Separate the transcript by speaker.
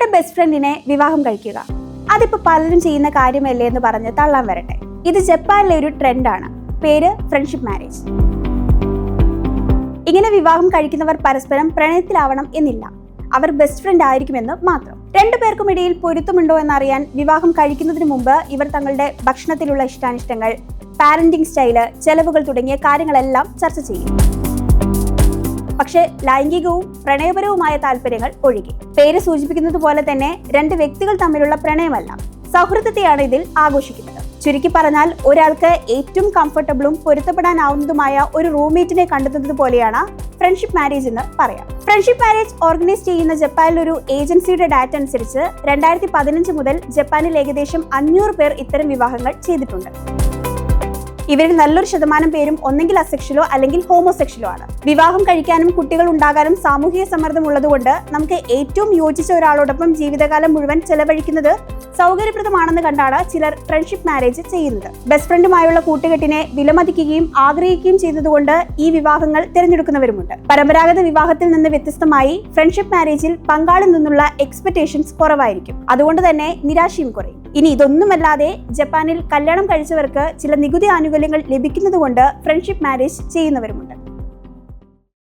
Speaker 1: നമ്മുടെ ബെസ്റ്റ് ഫ്രണ്ടിനെ വിവാഹം കഴിക്കുക. അതിപ്പോ പലരും ചെയ്യുന്ന കാര്യമല്ലേ എന്ന് പറഞ്ഞ് തള്ളാൻ വരട്ടെ. ഇത് ജപ്പാനിലെ ഒരു ട്രെൻഡാണ് പേര് ഫ്രണ്ട്ഷിപ്പ് മാരേജ് ഇങ്ങനെ വിവാഹം കഴിക്കുന്നവർ പരസ്പരം പ്രണയത്തിലാവണം എന്നില്ല. അവർ ബെസ്റ്റ് ഫ്രണ്ട് ആയിരിക്കുമെന്ന് മാത്രം. രണ്ടു പേർക്കും ഇടയിൽ പൊരുത്തമുണ്ടോ എന്നറിയാൻ വിവാഹം കഴിക്കുന്നതിന് മുമ്പ് ഇവർ തങ്ങളുടെ ഭക്ഷണത്തിലുള്ള ഇഷ്ടാനിഷ്ടങ്ങൾ പാരന്റിംഗ് സ്റ്റൈൽ ചെലവുകൾ തുടങ്ങിയ കാര്യങ്ങളെല്ലാം ചർച്ച ചെയ്യും. പക്ഷേ ലൈംഗികവും പ്രണയപരവുമായ താല്പര്യങ്ങൾ ഒഴികെ. പേര് സൂചിപ്പിക്കുന്നത് പോലെ തന്നെ രണ്ട് വ്യക്തികൾ തമ്മിലുള്ള പ്രണയമല്ല സൗഹൃദത്തെയാണ് ഇതിൽ ആഘോഷിക്കുന്നത്. ചുരുക്കി പറഞ്ഞാൽ ഒരാൾക്ക് ഏറ്റവും കംഫർട്ടബിളും പൊരുത്തപ്പെടാനാവുന്നതുമായ ഒരു റൂംമേറ്റിനെ കണ്ടെത്തുന്നത് പോലെയാണ് ഫ്രണ്ട്ഷിപ്പ് മാരേജ് എന്ന് പറയാം. ഫ്രണ്ട്ഷിപ്പ് മാരേജ് ഓർഗനൈസ് ചെയ്യുന്ന ജപ്പാനിൽ ഒരു ഏജൻസിയുടെ ഡാറ്റ അനുസരിച്ച് രണ്ടായിരത്തി പതിനഞ്ച് മുതൽ ജപ്പാനിൽ ഏകദേശം അഞ്ഞൂറ് പേർ ഇത്തരം വിവാഹങ്ങൾ ചെയ്തിട്ടുണ്ട്. ഇവരിൽ നല്ലൊരു ശതമാനം പേരും ഒന്നെങ്കിൽ അസെക്ഷലോ അല്ലെങ്കിൽ ഹോമോസെക്ഷലോ ആണ്. വിവാഹം കഴിക്കാനും കുട്ടികൾ ഉണ്ടാകാനും സാമൂഹിക സമ്മർദ്ദം ഉള്ളതുകൊണ്ട് നമുക്ക് ഏറ്റവും യോജിച്ച ഒരാളോടൊപ്പം ജീവിതകാലം മുഴുവൻ ചെലവഴിക്കുന്നത് സൗകര്യപ്രദമാണെന്ന് കണ്ടാണ് ചിലർ ഫ്രണ്ട്ഷിപ്പ് മാരേജ് ചെയ്യുന്നത്. ബെസ്റ്റ് ഫ്രണ്ടുമായുള്ള കൂട്ടുകെട്ടിനെ വിലമതിക്കുകയും ആഗ്രഹിക്കുകയും ചെയ്തതുകൊണ്ട് ഈ വിവാഹങ്ങൾ തിരഞ്ഞെടുക്കുന്നവരുമുണ്ട്. പരമ്പരാഗത വിവാഹത്തിൽ നിന്ന് വ്യത്യസ്തമായി ഫ്രണ്ട്ഷിപ്പ് മാരേജിൽ പങ്കാളിൽ നിന്നുള്ള എക്സ്പെക്ടേഷൻസ് കുറവായിരിക്കും. അതുകൊണ്ട് തന്നെ നിരാശയും കുറയും. ഇനി ഇതൊന്നുമല്ലാതെ ജപ്പാനിൽ കല്യാണം കഴിച്ചവർക്ക് ചില നികുതി ആനുകൂല്യങ്ങൾ ലഭിക്കുന്നതുകൊണ്ട് ഫ്രണ്ട്ഷിപ്പ് മാരേജ് ചെയ്യുന്നവരുമുണ്ട്.